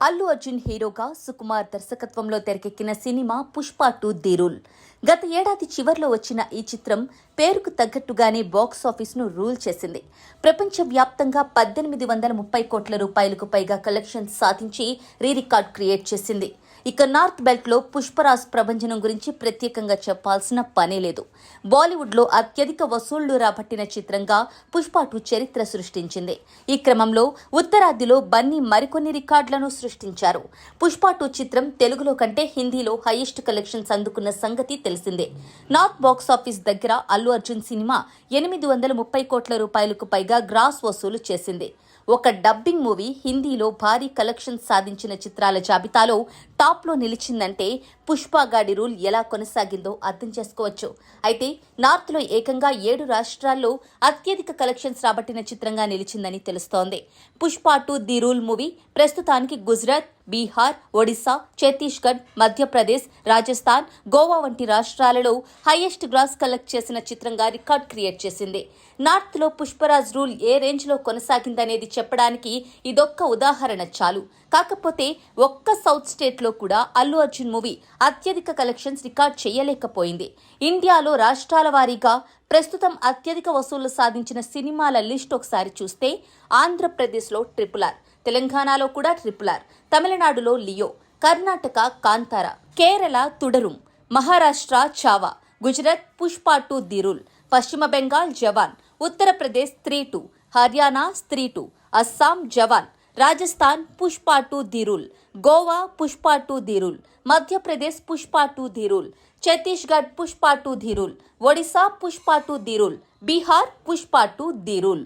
అల్లు అర్జున్ హీరోగా సుకుమార్ దర్శకత్వంలో తెరకెక్కిన సినిమా పుష్ప టూ దిరుల్ గత ఏడాది చివర్లో వచ్చిన ఈ చిత్రం పేరుకు తగ్గట్టుగానే బాక్స్ ఆఫీస్ను రూల్ చేసింది. ప్రపంచవ్యాప్తంగా పద్దెనిమిది వందల ముప్పై కోట్ల రూపాయలకు పైగా కలెక్షన్స్ సాధించి రీ రికార్డ్ క్రియేట్ చేసింది. ఇక నార్త్ బెల్ట్లో పుష్పరాజ్ ప్రభంజనం గురించి ప్రత్యేకంగా చెప్పాల్సిన పనే లేదు. బాలీవుడ్లో అత్యధిక వసూళ్ళు రాబట్టిన చిత్రంగా పుష్ప టూ చరిత్ర సృష్టించింది. ఈ క్రమంలో ఉత్తరాదిలో బన్నీ మరికొన్ని రికార్డులను సృష్టించారు. పుష్ప టూ చిత్రం తెలుగులో కంటే హిందీలో హైయెస్ట్ కలెక్షన్స్ అందుకున్న సంగతి తెలిసిందే. నార్త్ బాక్స్ ఆఫీస్ దగ్గర అల్లు అర్జున్ సినిమా ఎనిమిది వందల ముప్పై కోట్ల రూపాయలకు పైగా గ్రాస్ వసూలు చేసింది. ఒక డబ్బింగ్ మూవీ హిందీలో భారీ కలెక్షన్ సాధించిన చిత్రాల జాబితాలో టాప్లో నిలిచిందంటే పుష్పగాడి రూల్ ఎలా కొనసాగిందో అర్థం చేసుకోవచ్చు. అయితే నార్త్లో ఏకంగా ఏడు రాష్ట్రాల్లో అత్యధిక కలెక్షన్స్ రాబట్టిన చిత్రంగా నిలిచిందని తెలుస్తోంది. Pushpa two the rule movie ప్రస్తుతానికి గుజరాత్ బీహార్ ఒడిశా ఛత్తీస్గఢ్ మధ్యప్రదేశ్ రాజస్థాన్ గోవా వంటి రాష్ట్రాలలో హైయెస్ట్ గ్రాస్ కలెక్ట్ చేసిన చిత్రంగా రికార్డ్ క్రియేట్ చేసింది. నార్త్లో పుష్పరాజ్ రూల్ ఏ రేంజ్లో కొనసాగిందనేది చెప్పడానికి ఇదొక్క ఉదాహరణ చాలు. కాకపోతే ఒక్క సౌత్ స్టేట్లో కూడా అల్లు అర్జున్ మూవీ అత్యధిక కలెక్షన్స్ రికార్డ్ చేయలేకపోయింది. ఇండియాలో రాష్ట్రాల వారీగా ప్రస్తుతం అత్యధిక వసూళ్ళు సాధించిన సినిమాల లిస్ట్ ఒకసారి చూస్తే ఆంధ్రప్రదేశ్లో ట్రిపుల్ ఆర్ తెలంగాణలో కూడా ట్రిపుల్ ఆర్ తమిళనాడులో Leo Karnataka Kantara Kerala Thudarum Maharashtra Chhaava Gujarat Pushpa two the rule పశ్చిమ Bengal Jawan Uttar Pradesh three two Haryana Stree two Assam Jawan Rajasthan Pushpa two the rule Goa Pushpa two the rule Madhya Pradesh Pushpa two the rule Chhattisgarh Pushpa two the rule Odisha Pushpa two the rule Bihar Pushpa two the rule